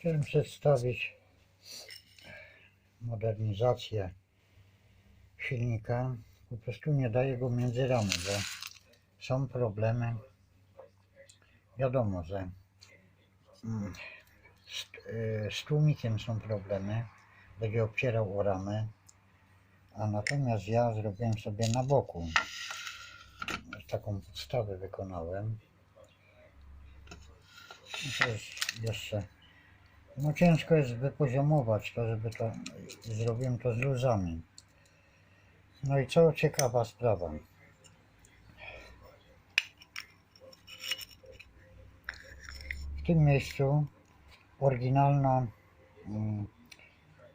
Chciałem przedstawić modernizację silnika. Po prostu nie daje go między ramy, bo są problemy. Wiadomo, że mm, z, y, z tłumikiem są problemy. Będzie obcierał o ramę. A natomiast ja zrobiłem sobie na boku. Taką podstawę wykonałem. To jest jeszcze no ciężko jest wypoziomować to, żeby to zrobiłem to z luzami. No i co ciekawa sprawa. W tym miejscu oryginalna, mm,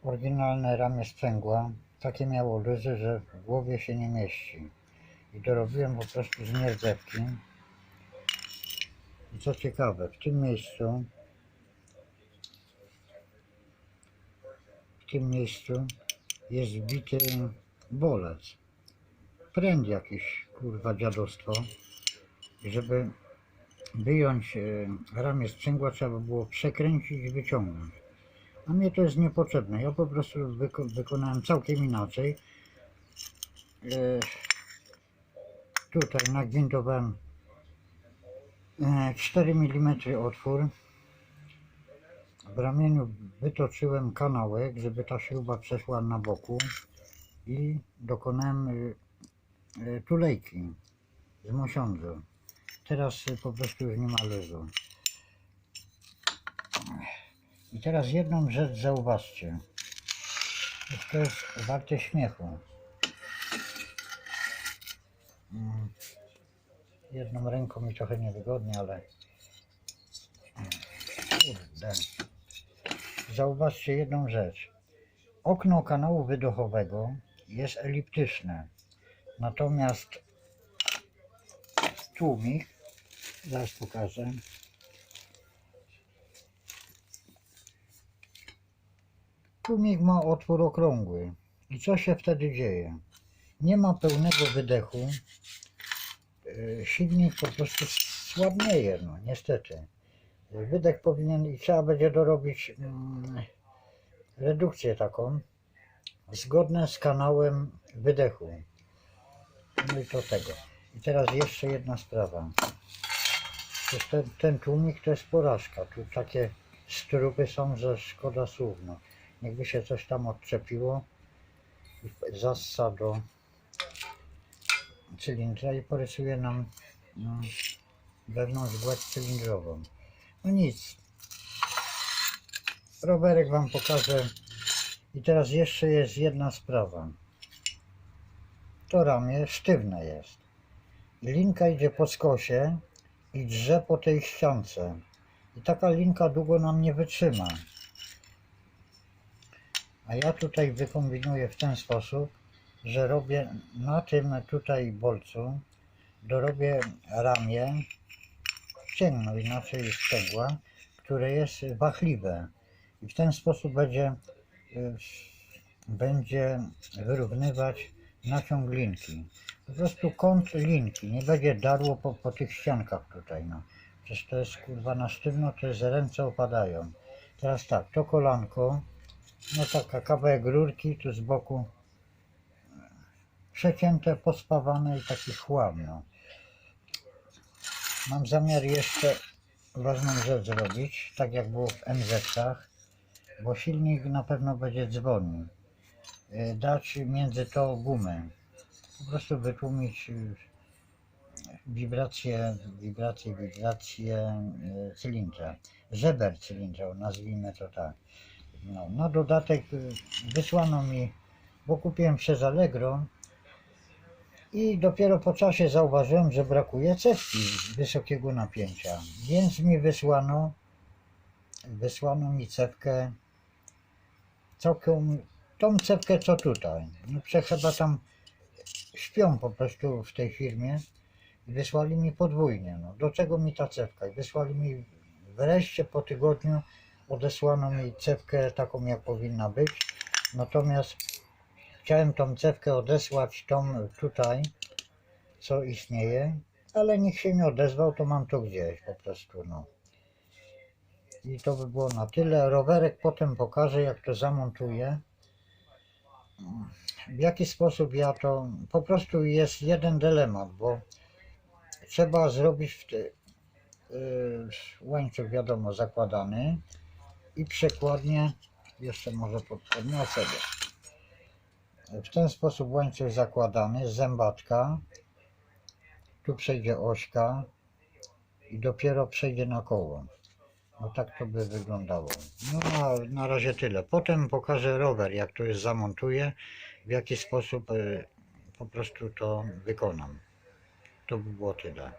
oryginalne ramię sprzęgła takie miało luzy, że w głowie się nie mieści. I dorobiłem po prostu z nierdzewki. I co ciekawe, w tym miejscu miejscu jest wbity bolec. Pręd jakiś, kurwa, dziadostwo. Żeby wyjąć e, ramię sprzęgła, trzeba było przekręcić i wyciągnąć. A mnie to jest niepotrzebne. Ja po prostu wyko wykonałem całkiem inaczej. E, tutaj nagwintowałem e, 4 mm otwór. W ramieniu wytoczyłem kanałek, żeby ta śruba przeszła na boku i dokonałem y, y, tulejki z mosiądzu. Teraz y, po prostu już nie ma luzu. I teraz jedną rzecz zauważcie. To jest warte śmiechu. Mm. Jedną ręką mi trochę niewygodnie, ale kurde. Zauważcie jedną rzecz. Okno kanału wydechowego jest eliptyczne. Natomiast tłumik, zaraz pokażę. Tłumik ma otwór okrągły. I co się wtedy dzieje? Nie ma pełnego wydechu. Yy, Silnik po prostu słabnieje, no niestety. Wydech powinien i trzeba będzie dorobić mm, redukcję taką zgodne z kanałem wydechu. No i to tego. I teraz jeszcze jedna sprawa. Ten, ten tłumik to jest porażka. Tu takie strupy są, że szkoda słów. No. Jakby się coś tam odczepiło i zassa do cylindra i porysuje nam no, wewnątrz gładź cylindrową. No nic. Rowerek Wam pokażę. I teraz jeszcze jest jedna sprawa. To ramię sztywne jest. Linka idzie po skosie i drze po tej ściance. I taka linka długo nam nie wytrzyma. A ja tutaj wykombinuję w ten sposób, że robię na tym tutaj bolcu, dorobię ramię ciemno, inaczej jest cegła, które jest wachliwe. I w ten sposób będzie, y, będzie wyrównywać naciąg linki. Po prostu kąt linki, nie będzie darło po, po tych ściankach tutaj. No. Przecież to jest kurwa na sztywno, to jest ręce opadają. Teraz tak, to kolanko, no taka kawałek rurki tu z boku przecięte, pospawane i taki chłam. No. Mam zamiar jeszcze ważną rzecz zrobić, tak jak było w MZ-ach, bo silnik na pewno będzie dzwonił. Y, Dać między to gumę. Po prostu wytłumić y, wibracje, wibracje, wibracje y, cylindra. Żeber cylindra, nazwijmy to tak. No, na dodatek wysłano mi, bo kupiłem przez Allegro i dopiero po czasie zauważyłem, że brakuje cewki wysokiego napięcia. Więc mi wysłano, wysłano mi cewkę, całkiem tą cewkę co tutaj. No chyba tam śpią po prostu w tej firmie i wysłali mi podwójnie. No, do czego mi ta cewka? I wysłali mi wreszcie po tygodniu odesłano mi cewkę taką jak powinna być. Natomiast chciałem tą cewkę odesłać tą tutaj, co istnieje, ale nikt się nie odezwał, to mam to gdzieś po prostu, no. I to by było na tyle. Rowerek potem pokażę, jak to zamontuję. W jaki sposób ja to. Po prostu jest jeden dylemat, bo trzeba zrobić w te, yy, łańcuch, wiadomo, zakładany i przekładnie. Jeszcze może pod- podniosę go. W ten sposób łańcuch zakładany, zębatka. Tu przejdzie ośka i dopiero przejdzie na koło. No tak to by wyglądało. No a na razie tyle. Potem pokażę rower, jak to jest zamontuję, w jaki sposób y, po prostu to wykonam. To by było tyle.